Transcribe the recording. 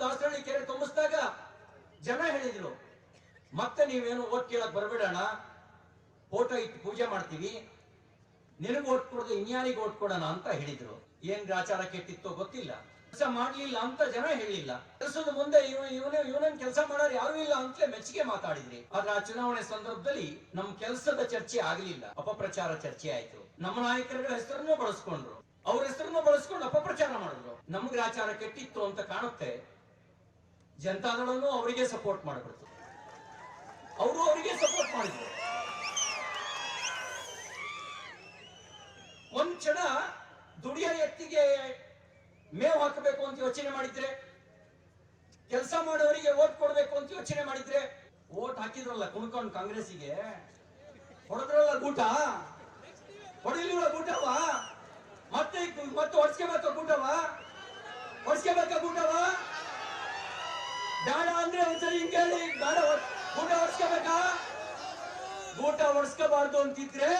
ದಾಸರಳ್ಳಿ ಕೆರೆ ತುಂಬಿಸಿದಾಗ ಜನ ಹೇಳಿದ್ರು, ಮತ್ತೆ ನೀವೇನು ಓಟ್ ಕೇಳಕ್ ಬರಬೇಡಣ ಫೋಟೋ ಇಟ್ಟು ಪೂಜೆ ಮಾಡ್ತೀವಿ. ನಿನಗೆ ಓಟ್ ಕೊಡೋದು, ಇನ್ಯಾರಿಗೆ ಓಟ್ ಕೊಡೋಣ ಅಂತ ಹೇಳಿದ್ರು. ಏನ್ ಆಚಾರ ಕೆಟ್ಟಿತ್ತೋ ಗೊತ್ತಿಲ್ಲ. ಕೆಲಸ ಮಾಡ್ಲಿಲ್ಲ ಅಂತ ಜನ ಹೇಳಿಲ್ಲ. ಕೆಲಸದ ಮುಂದೆ ಇವನ ಇವನೇ, ಇವನನ್ ಕೆಲಸ ಮಾಡೋರು ಯಾರು ಇಲ್ಲ ಅಂತಲೇ ಮೆಚ್ಚುಗೆ ಮಾತಾಡಿದ್ರಿ. ಆದ್ರೆ ಆ ಚುನಾವಣೆ ಸಂದರ್ಭದಲ್ಲಿ ನಮ್ ಕೆಲಸದ ಚರ್ಚೆ ಆಗಲಿಲ್ಲ. ಅಪಪ್ರಚಾರ ಚರ್ಚೆ ಆಯ್ತು. ನಮ್ಮ ನಾಯಕರುಗಳ ಹೆಸರನ್ನು ಬಳಸ್ಕೊಂಡ್ರು. ಅವ್ರ ಹೆಸರನ್ನು ಬಳಸ್ಕೊಂಡು ಅಪಪ್ರಚಾರ ಮಾಡಿದ್ರು. ನಮ್ಗೆ ಆಚಾರ ಕೆಟ್ಟಿತ್ತು ಅಂತ ಕಾಣುತ್ತೆ. ಜನತಾದಳನು ಅವರಿಗೆ ಸಪೋರ್ಟ್ ಮಾಡಬೇಕು ಅವರು ಅವರಿಗೆ ಸಪೋರ್ಟ್ ಮಾಡಿದ್ರು. ಒಂದ್ ಕ್ಷಣ ದುಡಿಯ ಎತ್ತಿಗೆ ಮೇವು ಹಾಕಬೇಕು ಅಂತ ಯೋಚನೆ ಮಾಡಿದ್ರೆ, ಕೆಲಸ ಮಾಡೋರಿಗೆ ಓಟ್ ಕೊಡ್ಬೇಕು ಅಂತ ಯೋಚನೆ ಮಾಡಿದ್ರೆ, ಓಟ್ ಹಾಕಿದ್ರಲ್ಲ ಕುಣ್ಕೊಂಡು ಕಾಂಗ್ರೆಸ್ಸಿಗೆ? ಹೊಡೆದ್ರಲ್ಲ ಗೂಟ? ಹೊಡೆಯಲಿಲ್ಲ ಗೂಟವ? ಮತ್ತೆ ಮತ್ತೆ ಹೊಡ್ಸ್ಕೋಬೇಕ ಗೂಟವ? ಹೊಡ್ಸ್ಕೋಬೇಕ ಗೂಟವ? ಬೇಡ ಅಂದ್ರೆ ಒಂದ್ಸರಿ ಹಿಂಗೆ ಹೇಳಿ ಬೇಡ ಗೂಟ ಹೊಡ್ಸ್ಕೋಬೇಕಾ ಗೂಟ ಹೊಡ್ಸ್ಕೋಬಾರ್ದು ಅಂತಿದ್ರೆ